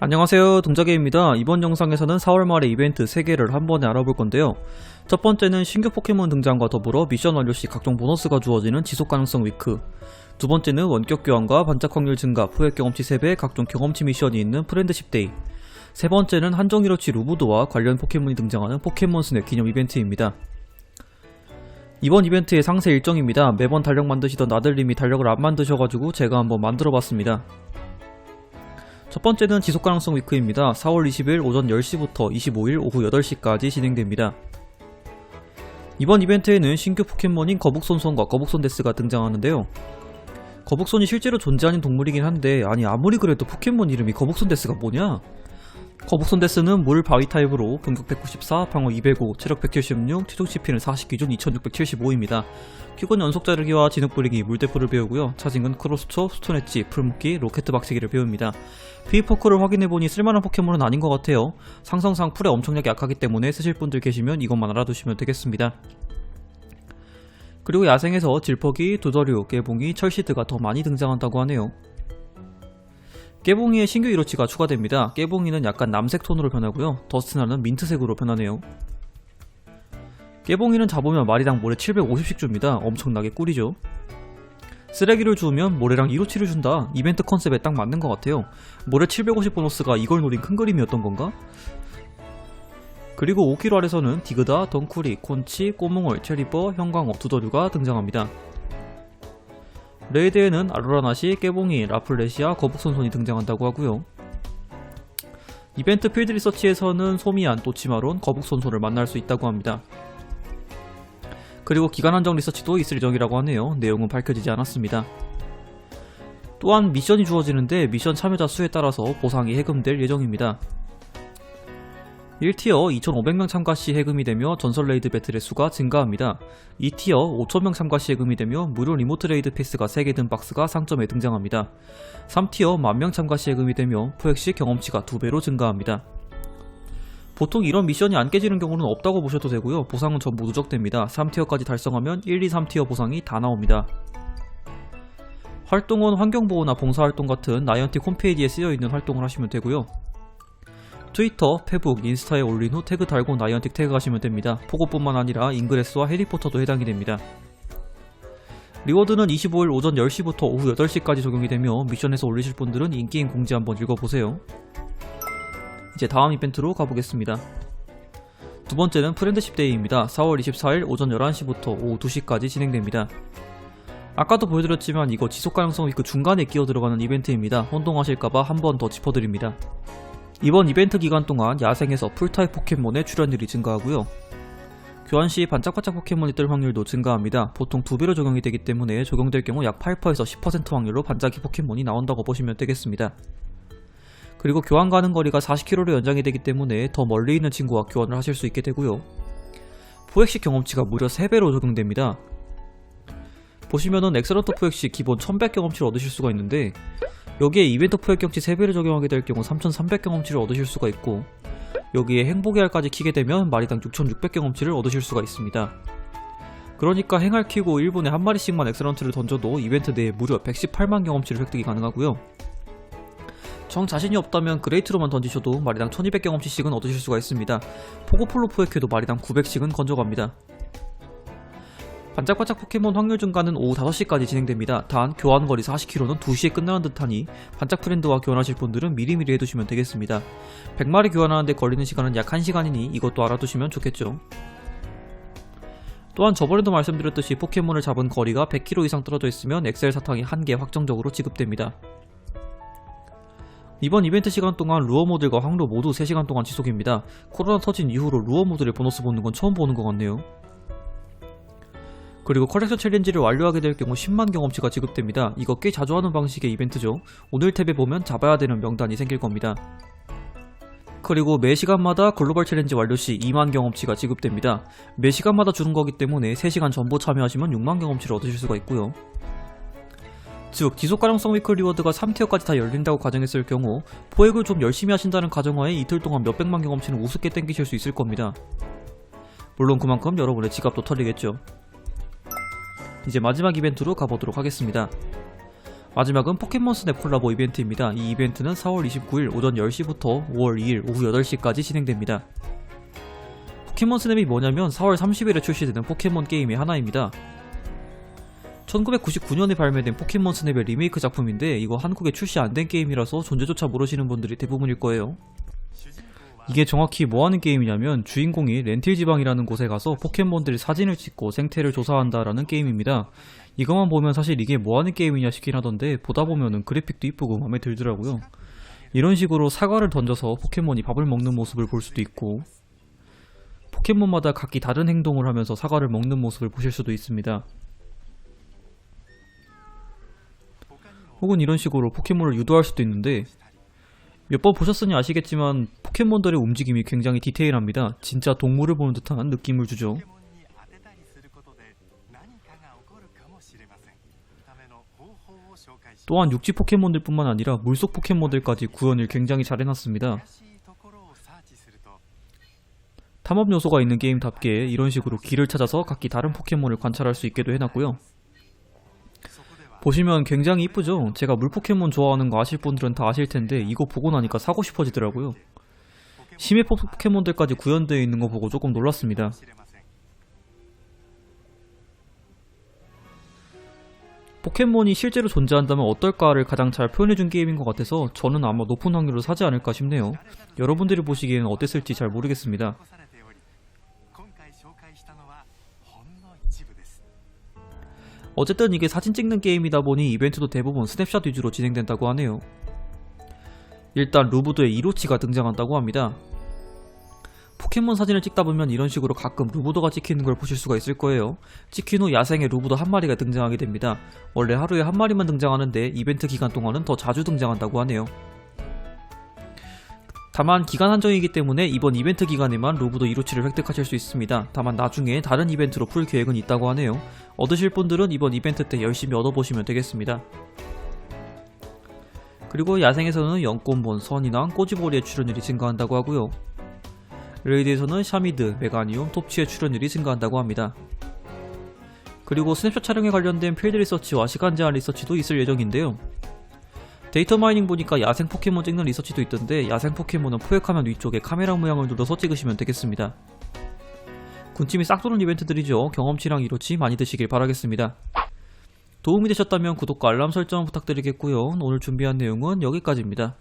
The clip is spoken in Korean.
안녕하세요. 동작이입니다. 이번 영상에서는 4월 말의 이벤트 3개를 한 번에 알아볼 건데요. 첫 번째는 신규 포켓몬 등장과 더불어 미션 완료 시 각종 보너스가 주어지는 지속 가능성 위크. 두 번째는 원격 교환과 반짝 확률 증가, 포획 경험치 3배, 각종 경험치 미션이 있는 프렌드십 데이. 세 번째는 한정이로치 루브드와 관련 포켓몬이 등장하는 포켓몬 스냅 기념 이벤트입니다. 이번 이벤트의 상세 일정입니다. 매번 달력 만드시던 아들님이 달력을 안 만드셔가지고 제가 한번 만들어봤습니다 첫 번째는 지속 가능성 위크입니다. 4월 20일 오전 10시부터 25일 오후 8시까지 진행됩니다. 이번 이벤트에는 신규 포켓몬인 거북손손과 거북손데스가 등장하는데요. 거북손이 실제로 존재하는 동물이긴 한데 아니 아무리 그래도 포켓몬 이름이 거북손데스가 뭐냐? 거북손데스는 물 바위 타입으로 공격 194, 방어 205, 체력 176, 최종 CP는 40 기준 2675입니다. 큐건 연속 자르기와 진흙 뿌리기, 물대포를 배우고요. 차징은 크로스초, 스톤엣지, 풀묶기, 로켓 박치기를 배웁니다. 피포크를 확인해보니 쓸만한 포켓몬은 아닌 것 같아요. 상성상 풀에 엄청나게 약하기 때문에 쓰실 분들 계시면 이것만 알아두시면 되겠습니다. 그리고 야생에서 질퍽이, 두더류, 깨봉이, 철시드가 더 많이 등장한다고 하네요. 깨봉이의 신규 이로치가 추가됩니다. 깨봉이는 약간 남색 톤으로 변하고요. 더스트나는 민트색으로 변하네요. 깨봉이는 잡으면 마리당 모래 750씩 줍니다. 엄청나게 꿀이죠. 쓰레기를 주우면 모래랑 이로치를 준다. 이벤트 컨셉에 딱 맞는 것 같아요. 모래 750 보너스가 이걸 노린 큰 그림이었던 건가? 그리고 5kg 아래서는 디그다, 덩쿠리, 콘치, 꼬몽월, 체리버, 형광어, 두더류가 등장합니다. 레이드에는 아로라나시, 깨봉이, 라플레시아, 거북손손이 등장한다고 하고요. 이벤트 필드 리서치에서는 소미안, 또치마론, 거북손손을 만날 수 있다고 합니다. 그리고 기간 한정 리서치도 있을 예정이라고 하네요. 내용은 밝혀지지 않았습니다. 또한 미션이 주어지는데 미션 참여자 수에 따라서 보상이 해금될 예정입니다. 1티어 2,500명 참가 시 해금이 되며 전설 레이드 배틀의 수가 증가합니다. 2티어 5,000명 참가 시 해금이 되며 무료 리모트 레이드 패스가 3개 든 박스가 상점에 등장합니다. 3티어 만명 참가 시 해금이 되며 포획 시 경험치가 2배로 증가합니다. 보통 이런 미션이 안 깨지는 경우는 없다고 보셔도 되고요. 보상은 전부 누적됩니다. 3티어까지 달성하면 1, 2, 3티어 보상이 다 나옵니다. 활동은 환경보호나 봉사활동 같은 나이언틱 홈페이지에 쓰여있는 활동을 하시면 되고요. 트위터, 페북, 인스타에 올린 후 태그 달고 나이언틱 태그하시면 됩니다. 포고뿐만 아니라 잉그레스와 해리포터도 해당이 됩니다. 리워드는 25일 오전 10시부터 오후 8시까지 적용이 되며 미션에서 올리실 분들은 인게임 공지 한번 읽어보세요. 이제 다음 이벤트로 가보겠습니다. 두 번째는 프렌드십 데이입니다. 4월 24일 오전 11시부터 오후 2시까지 진행됩니다. 아까도 보여드렸지만 이거 지속 가능성 위크 중간에 끼어 들어가는 이벤트입니다. 혼동하실까봐 한 번 더 짚어드립니다. 이번 이벤트 기간 동안 야생에서 풀타입 포켓몬의 출현율이 증가하고요. 교환 시 반짝반짝 포켓몬이 뜰 확률도 증가합니다. 보통 2배로 적용이 되기 때문에 적용될 경우 약 8%에서 10% 확률로 반짝이 포켓몬이 나온다고 보시면 되겠습니다. 그리고 교환 가는 거리가 40km로 연장이 되기 때문에 더 멀리 있는 친구와 교환을 하실 수 있게 되고요. 포획식 경험치가 무려 3배로 적용됩니다. 보시면은 엑셀런터 포획시 기본 1100 경험치를 얻으실 수가 있는데 여기에 이벤트 포획 경치 3배를 적용하게 될 경우 3300 경험치를 얻으실 수가 있고 여기에 행복의 알까지 키게 되면 마리당 6600 경험치를 얻으실 수가 있습니다. 그러니까 행할 키고 1분에 한 마리씩만 엑셀런트를 던져도 이벤트 내에 무려 118만 경험치를 획득이 가능하고요. 정 자신이 없다면 그레이트로만 던지셔도 마리당 1200 경험치씩은 얻으실 수가 있습니다. 포고폴로 포획해도 마리당 900씩은 건져갑니다. 반짝반짝 포켓몬 확률 증가는 오후 5시까지 진행됩니다. 단 교환 거리 40km는 2시에 끝나는 듯하니 반짝 프렌드와 교환하실 분들은 미리미리 해두시면 되겠습니다. 100마리 교환하는데 걸리는 시간은 약 1시간이니 이것도 알아두시면 좋겠죠. 또한 저번에도 말씀드렸듯이 포켓몬을 잡은 거리가 100km 이상 떨어져 있으면 엑셀 사탕이 한 개 확정적으로 지급됩니다. 이번 이벤트 시간 동안 루어 모드과 항로 모두 3시간 동안 지속입니다. 코로나 터진 이후로 루어 모드를 보너스 보는 건 처음 보는 것 같네요. 그리고 컬렉션 챌린지를 완료하게 될 경우 10만 경험치가 지급됩니다. 이거 꽤 자주 하는 방식의 이벤트죠. 오늘 탭에 보면 잡아야 되는 명단이 생길 겁니다. 그리고 매 시간마다 글로벌 챌린지 완료 시 2만 경험치가 지급됩니다. 매 시간마다 주는 거기 때문에 3시간 전부 참여하시면 6만 경험치를 얻으실 수가 있고요. 즉 지속 가능성 위클 리워드가 3티어까지 다 열린다고 가정했을 경우 포획을 좀 열심히 하신다는 가정하에 이틀 동안 몇백만 경험치는 우습게 땡기실 수 있을 겁니다. 물론 그만큼 여러분의 지갑도 털리겠죠. 이제 마지막 이벤트로 가보도록 하겠습니다. 마지막은 포켓몬 스냅 콜라보 이벤트입니다. 이 이벤트는 4월 29일 오전 10시부터 5월 2일 오후 8시까지 진행됩니다. 포켓몬 스냅이 뭐냐면 4월 30일에 출시되는 포켓몬 게임의 하나입니다. 1999년에 발매된 포켓몬 스냅의 리메이크 작품인데 이거 한국에 출시 안 된 게임이라서 존재조차 모르시는 분들이 대부분일 거예요. 이게 정확히 뭐하는 게임이냐면 주인공이 렌틸 지방이라는 곳에 가서 포켓몬들의 사진을 찍고 생태를 조사한다라는 게임입니다. 이것만 보면 사실 이게 뭐하는 게임이냐 싶긴 하던데 보다 보면은 그래픽도 이쁘고 마음에 들더라고요. 이런 식으로 사과를 던져서 포켓몬이 밥을 먹는 모습을 볼 수도 있고 포켓몬마다 각기 다른 행동을 하면서 사과를 먹는 모습을 보실 수도 있습니다. 혹은 이런 식으로 포켓몬을 유도할 수도 있는데 몇 번 보셨으니 아시겠지만 포켓몬들의 움직임이 굉장히 디테일합니다. 진짜 동물을 보는 듯한 느낌을 주죠. 또한 육지 포켓몬들뿐만 아니라 물속 포켓몬들까지 구현을 굉장히 잘 해놨습니다. 탐험 요소가 있는 게임답게 이런 식으로 길을 찾아서 각기 다른 포켓몬을 관찰할 수 있게도 해놨고요. 보시면 굉장히 이쁘죠? 제가 물포켓몬 좋아하는 거 아실 분들은 다 아실 텐데 이거 보고 나니까 사고 싶어지더라고요. 심해 포켓몬들까지 구현되어 있는 거 보고 조금 놀랐습니다. 포켓몬이 실제로 존재한다면 어떨까를 가장 잘 표현해준 게임인 것 같아서 저는 아마 높은 확률로 사지 않을까 싶네요. 여러분들이 보시기에는 어땠을지 잘 모르겠습니다. 어쨌든 이게 사진 찍는 게임이다 보니 이벤트도 대부분 스냅샷 위주로 진행된다고 하네요. 일단 루브드의 이로치가 등장한다고 합니다. 포켓몬 사진을 찍다 보면 이런 식으로 가끔 루브드가 찍히는 걸 보실 수가 있을 거예요. 찍힌 후 야생에 루브드 한 마리가 등장하게 됩니다. 원래 하루에 한 마리만 등장하는데 이벤트 기간 동안은 더 자주 등장한다고 하네요. 다만 기간 한정이기 때문에 이번 이벤트 기간에만 루브드 이로치를 획득하실 수 있습니다. 다만 나중에 다른 이벤트로 풀 계획은 있다고 하네요. 얻으실 분들은 이번 이벤트 때 열심히 얻어보시면 되겠습니다. 그리고 야생에서는 연꽃몬, 선인왕, 꼬지보리의 출연율이 증가한다고 하고요. 레이드에서는 샤미드, 메가니움, 톱치의 출연율이 증가한다고 합니다. 그리고 스냅샷 촬영에 관련된 필드 리서치와 시간 제한 리서치도 있을 예정인데요. 데이터 마이닝 보니까 야생 포켓몬 찍는 리서치도 있던데 야생 포켓몬은 포획화면 위쪽에 카메라 모양을 눌러서 찍으시면 되겠습니다. 군침이 싹 도는 이벤트들이죠. 경험치랑 이로치 많이 드시길 바라겠습니다. 도움이 되셨다면 구독과 알람 설정 부탁드리겠고요. 오늘 준비한 내용은 여기까지입니다.